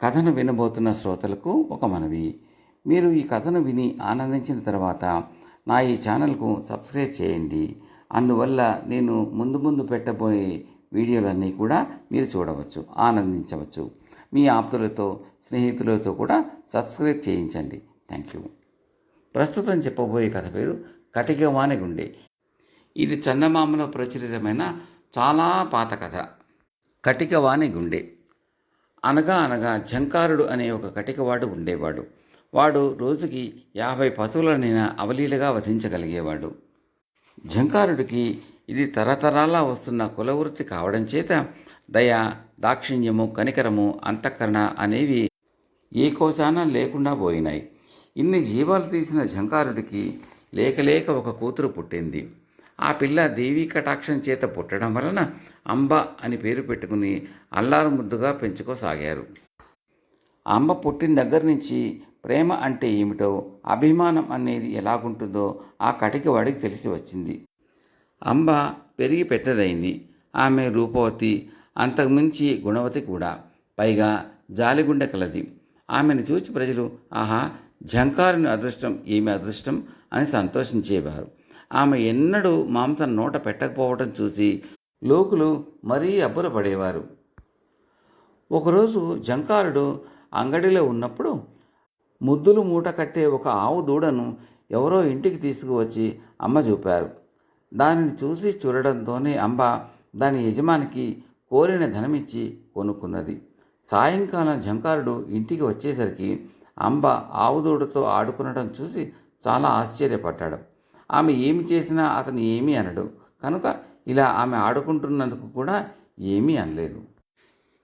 కథను వినబోతున్న శ్రోతలకు ఒక మనవి. మీరు ఈ కథను విని ఆనందించిన తర్వాత నా ఈ ఛానల్కు సబ్స్క్రైబ్ చేయండి. అందువల్ల నేను ముందు ముందు పెట్టబోయే వీడియోలన్నీ కూడా మీరు చూడవచ్చు ఆనందించవచ్చు. మీ ఆప్తులతో స్నేహితులతో కూడా సబ్స్క్రైబ్ చేయించండి. Thank you. ప్రస్తుతం చెప్పబోయే కథ పేరు కటికవాణి గుండె. ఇది చందమామలో ప్రచురితమైన చాలా పాత కథ. కటికవాణి గుండె. అనగా అనగా జంకారుడు అనే ఒక కటికవాడు ఉండేవాడు. వాడు రోజుకి యాభై పశువులనైనా అవలీలగా వధించగలిగేవాడు. జంకారుడికి ఇది తరతరాలా వస్తున్న కులవృత్తి కావడం చేత దయ దాక్షిణ్యము కనికరము అంతఃకరణ అనేవి ఏ కోశాన లేకుండా పోయినాయి. ఇన్ని జీవాలు తీసిన జంకారుడికి లేకలేక ఒక కూతురు పుట్టింది. ఆ పిల్ల దేవీ కటాక్షం చేత పుట్టడం వలన అంబ అని పేరు పెట్టుకుని అల్లారు ముద్దుగా పెంచుకోసాగారు. అమ్మ పుట్టిన దగ్గర నుంచి ప్రేమ అంటే ఏమిటో అభిమానం అనేది ఎలాగుంటుందో ఆ కటికి వాడికి తెలిసి వచ్చింది. అంబ పెరిగి పెద్దదైంది ఆమె రూపవతి అంతకుమించి గుణవతి కూడా. పైగా జాలిగుండె కలది. ఆమెను చూచి ప్రజలు ఆహా ఝంకారుని అదృష్టం ఏమి అదృష్టం? అని సంతోషించేవారు. ఆమె ఎన్నడూ మాంసం నోట పెట్టకపోవటం చూసి లోకులు మరీ అబ్బురపడేవారు. ఒకరోజు జంకారుడు అంగడిలో ఉన్నప్పుడు ముద్దులు మూట కట్టే ఒక ఆవు దూడను ఎవరో ఇంటికి తీసుకువచ్చి అమ్మ చూపారు. దానిని చూసి చూడడంతోనే అంబ దాని యజమానికి కోరిన ధనమిచ్చి కొనుక్కున్నది. సాయంకాలం జంకారుడు ఇంటికి వచ్చేసరికి అంబ ఆవుదూడతో ఆడుకునడం చూసి చాలా ఆశ్చర్యపడ్డాడు. ఆమె ఏమి చేసినా అతను ఏమీ అనడు. కనుక ఇలా ఆమె ఆడుకుంటున్నందుకు కూడా ఏమీ అనలేదు.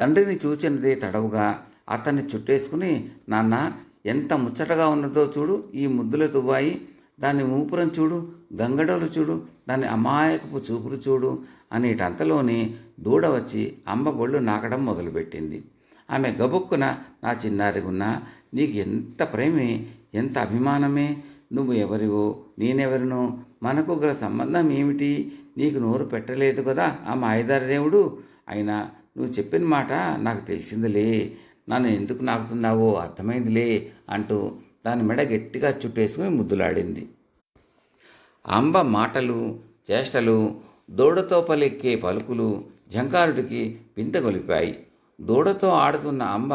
తండ్రిని చూచినదే తడవుగా అతన్ని చుట్టేసుకుని నాన్న ఎంత ముచ్చటగా ఉన్నదో చూడు ఈ ముద్దుల తువ్వాయి దాని మూపురం చూడు గంగడోలు చూడు దాని అమాయకపు చూపులు చూడు అనేటంతలోనే దూడ వచ్చి అమ్మ బొళ్ళు నాకడం మొదలుపెట్టింది. ఆమె గబుక్కున నా చిన్నారిగున్నా నీకు ఎంత ప్రేమే ఎంత అభిమానమే నువ్వు ఎవరివో నేనెవరినో? మనకు గల సంబంధం ఏమిటి? నీకు నోరు పెట్టలేదు కదా ఆ మాయదారి దేవుడు. అయినా నువ్వు చెప్పిన మాట నాకు తెలిసిందిలే. నన్ను ఎందుకు నాకుతున్నావో అర్థమైందిలే అంటూ దాని మెడ గట్టిగా చుట్టేసుకుని ముద్దులాడింది. అంబ మాటలు చేష్టలు దూడతో పలెక్కే పలుకులు జంకారుడికి వింత గొలిపాయి. దూడతో ఆడుతున్న అంబ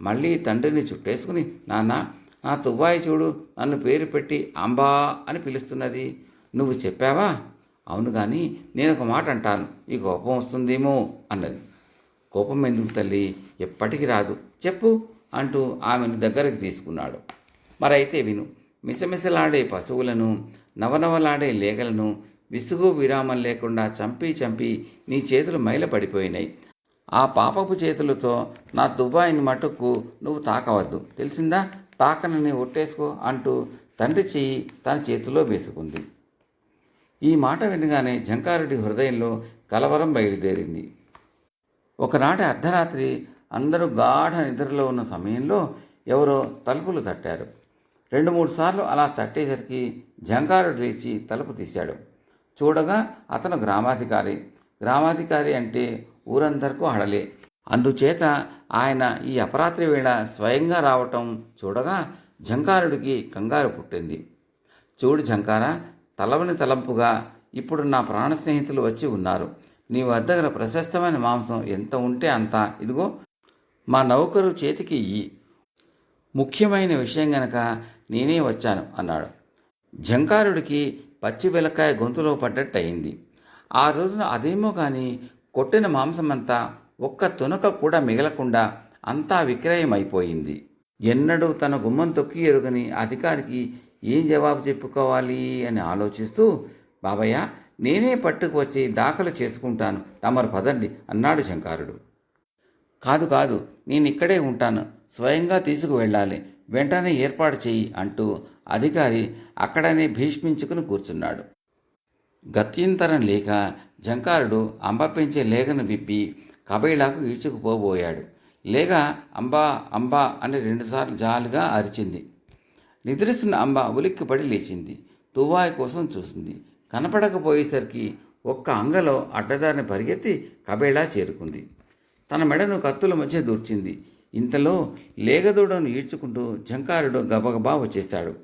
మళ్ళీ తండ్రిని చుట్టేసుకుని నాన్న నా తువ్వాయి చూడు నన్ను పేరు పెట్టి అంబా అని పిలుస్తున్నది. నువ్వు చెప్పావా? అవును కానీ నేను ఒక మాట అంటాను. ఈ కోపం వస్తుందేమో అన్నది. కోపం ఎందుకు తల్లి? ఎప్పటికీ రాదు. చెప్పు అంటూ ఆమెను దగ్గరకు తీసుకున్నాడు. మరైతే విను. మిసమిసలాడే పశువులను నవనవలాడే లేగలను విసుగు విరామం లేకుండా చంపి చంపి నీ చేతులు మైల పడిపోయినాయి ఆ పాపపు చేతులతో నా దుబాయిని మటుకు నువ్వు తాకవద్దు. తెలిసిందా? తాకనని ఒట్టేసుకో అంటూ తండ్రి చెయ్యి తన చేతిలో వేసుకుంది. ఈ మాట వినగానే జంకారుడి హృదయంలో కలవరం బయలుదేరింది. ఒకనాటి అర్ధరాత్రి అందరూ గాఢ నిద్రలో ఉన్న సమయంలో ఎవరో తలుపులు తట్టారు. రెండు మూడు సార్లు అలా తట్టేసరికి జంకారుడు లేచి తలుపు తీశాడు. చూడగా అతను గ్రామాధికారి. గ్రామాధికారి అంటే ఊరందరికీ హడలే. అందుచేత ఆయన ఈ అపరాత్రి వేళ స్వయంగా రావటం చూడగా జంకారుడికి కంగారు పుట్టింది. చూడు జంకార తలవని తలంపుగా ఇప్పుడు నా ప్రాణ స్నేహితులు వచ్చి ఉన్నారు. నీ వద్ద గల ప్రశస్తమైన మాంసం ఎంత ఉంటే అంత. ఇదిగో మా నౌకరు చేతికి ఇయ్యి. ముఖ్యమైన విషయం గనక నేనే వచ్చాను అన్నాడు. జంకారుడికి పచ్చి వెలకాయ గొంతులో పడ్డట్టు అయింది ఆ రోజున అదేమో కానీ కొట్టిన మాంసమంతా ఒక్క తునక కూడా మిగలకుండా అంతా విక్రయం అయిపోయింది ఎన్నడూ తన గుమ్మం తొక్కి ఎరుగని అధికారికి ఏం జవాబు చెప్పుకోవాలి అని ఆలోచిస్తూ బాబయ్య నేనే పట్టుకు వచ్చి దాఖలు చేసుకుంటాను. తమరు పదండి అన్నాడు శంకారుడు. కాదు కాదు నేను ఇక్కడే ఉంటాను. స్వయంగా తీసుకువెళ్ళాలి. వెంటనే ఏర్పాటు చెయ్యి అంటూ అధికారి అక్కడనే భీష్మించుకుని కూర్చున్నాడు. గత్యంతరం లేక జంకారుడు అంబ పెంచే లేఖను విప్పి కబైలాకు ఈడ్చుకుపోబోయాడు లేక అంబా అంబా అని రెండుసార్లు జాలుగా అరిచింది. నిద్రిస్తున్న అంబ ఉలిక్కిపడి లేచింది. తువ్వాయి కోసం చూసింది. కనపడకపోయేసరికి ఒక్క అంగలో అడ్డదారిని పరిగెత్తి కబేళా చేరుకుంది. తన మెడను కత్తుల మధ్య దూర్చింది. ఇంతలో లేగదూడను ఈడ్చుకుంటూ జంకారుడు గబగబా వచ్చేశాడు.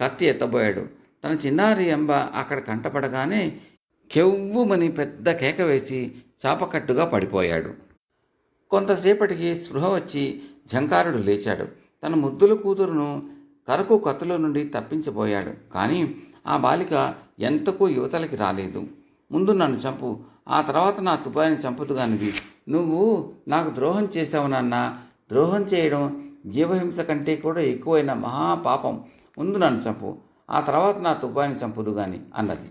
కత్తి ఎత్తబోయాడు. తన చిన్నారి అంబ అక్కడ కంటపడగానే కెవ్వుమని పెద్ద కేక వేసి చాపకట్టుగా పడిపోయాడు. కొంతసేపటికి స్పృహ వచ్చి జంకారుడు లేచాడు. తన ముద్దుల కూతురును కరకు కత్తులో నుండి తప్పించబోయాడు. కానీ ఆ బాలిక ఎంతకు యువతలకి రాలేదు. ముందు నన్ను చంపు ఆ తర్వాత నా తుపాయిని చంపుతుగానిది నువ్వు నాకు ద్రోహం చేశావు నాన్న. ద్రోహం చేయడం జీవహింస కంటే కూడా ఎక్కువైన మహాపాపం. ముందు నన్ను చంపు ఆ తర్వాత నా తుపాయిని చంపుదు గాని అన్నది.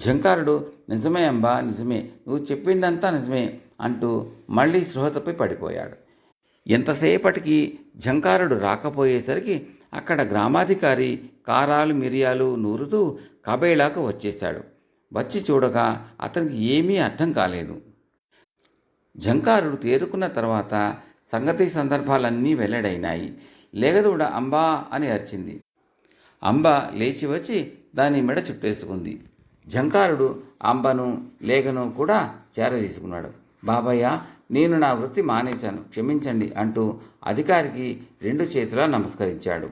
జంకారుడు నిజమే అంబా నిజమే నువ్వు చెప్పిందంతా నిజమే అంటూ మళ్ళీ స్పృహతపై పడిపోయాడు. ఎంతసేపటికి జంకారుడు రాకపోయేసరికి అక్కడ గ్రామాధికారి కారాలు మిరియాలు నూరుతూ కబేళాకు వచ్చేశాడు. వచ్చి చూడగా అతనికి ఏమీ అర్థం కాలేదు. జంకారుడు తేరుకున్న తర్వాత సంగతి సందర్భాలన్నీ వెల్లడైనాయి. లేగదూడ అంబా అని అరిచింది. అంబ లేచి వచ్చి దాని మెడ చుట్టేసుకుంది. జంకారుడు అంబను లేగను కూడా చేరదీసుకున్నాడు బాబయ్య నేను నా వృత్తి మానేశాను క్షమించండి అంటూ అధికారికి రెండు చేతులా నమస్కరించాడు.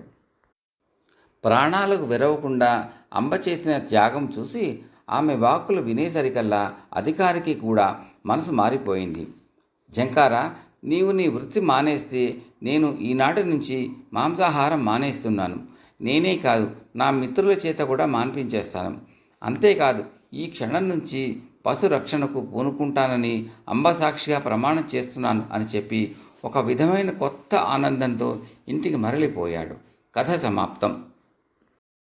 ప్రాణాలకు వెరవకుండా అంబ చేసిన త్యాగం చూసి ఆమె వాక్కులు వినేసరికల్లా అధికారికి కూడా మనసు మారిపోయింది. జంకార నీవు నీ వృత్తి మానేస్తే నేను ఈనాటి నుంచి మాంసాహారం మానేస్తున్నాను. నేనే కాదు నా మిత్రుల చేత కూడా మాన్పించేస్తాను. అంతేకాదు ఈ క్షణం నుంచి పశు రక్షణకు పూనుకుంటానని అంబసాక్షిగా ప్రమాణం చేస్తున్నాను అని చెప్పి ఒక విధమైన కొత్త ఆనందంతో ఇంటికి మరలిపోయాడు. కథ సమాప్తం.